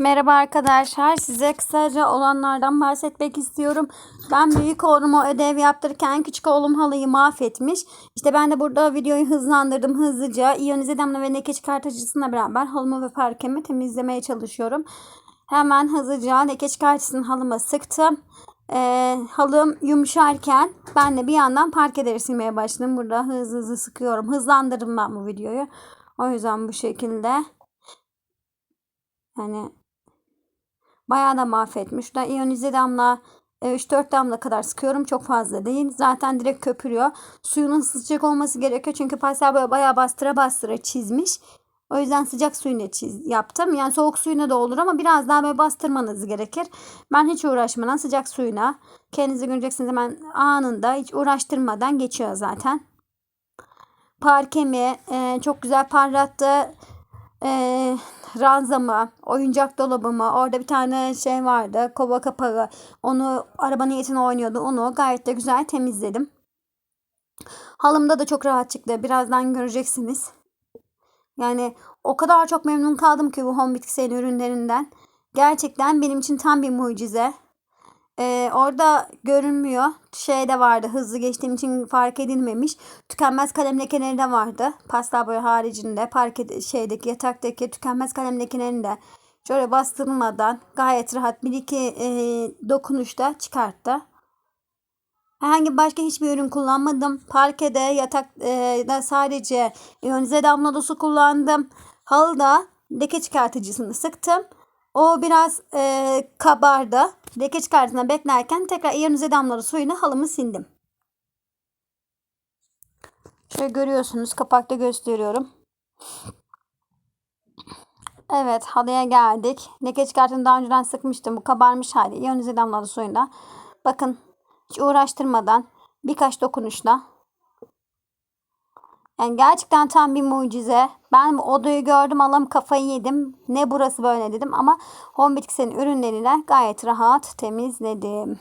Merhaba arkadaşlar. Size kısaca olanlardan bahsetmek istiyorum. Ben büyük oğluma ödev yaptırırken küçük oğlum halıyı mahvetmiş. İşte ben de burada videoyu hızlandırdım hızlıca. İyonize damla ve leke çıkartıcısıyla beraber halımı ve parkemi temizlemeye çalışıyorum. Hemen hızlıca leke çıkartıcısını halıma sıktım. Ee, halım yumuşarken ben de bir yandan parkeleri silmeye başladım. Burada hızlı hızlı sıkıyorum. Hızlandırdım ben bu videoyu. O yüzden bu şekilde. Yani bayağı da mahvetmiş. Şurada iyonize damla e, 3-4 damla kadar sıkıyorum. Çok fazla değil. Zaten direkt köpürüyor. Suyunun sıcak olması gerekiyor. Çünkü pastel böyle bayağı bastıra bastıra çizmiş. O yüzden sıcak suyuna çiz yaptım. Yani soğuk suyuna da olur ama biraz daha böyle bastırmanız gerekir. Ben hiç uğraşmadan sıcak suyuna kendinizi göreceksiniz hemen anında hiç uğraştırmadan geçiyor zaten. Parkemi e, çok güzel parlattı. E, ranzamı, oyuncak dolabımı, orada bir tane şey vardı, kova kapağı. Onu araba niyetine oynuyordu. Onu gayet de güzel temizledim. Halımda da çok rahat çıktı. Birazdan göreceksiniz. Yani o kadar çok memnun kaldım ki bu home bitkisel ürünlerinden. Gerçekten benim için tam bir mucize. Ee, orada görünmüyor. Şey de vardı. Hızlı geçtiğim için fark edilmemiş. Tükenmez kalem lekeleri de vardı. Pasta boya haricinde parke şeydeki yataktaki tükenmez kalem lekelerini de şöyle bastırmadan gayet rahat bir iki e, dokunuşta çıkarttı. Herhangi başka hiçbir ürün kullanmadım. Parkede yatakta sadece iyonize damla su kullandım. Halıda leke çıkartıcısını sıktım. O biraz e, kabardı. Leke çıkartısına beklerken tekrar iyonize damlalı suyunu halımı sildim. Şöyle görüyorsunuz. Kapakta gösteriyorum. Evet halıya geldik. Leke çıkartını daha önceden sıkmıştım. Bu kabarmış hali. İyonize damlalı suyunda. Bakın hiç uğraştırmadan birkaç dokunuşla yani gerçekten tam bir mucize. Ben odayı gördüm Allah'ım kafayı yedim. Ne burası böyle dedim ama home bitkisinin ürünleriyle gayet rahat temizledim.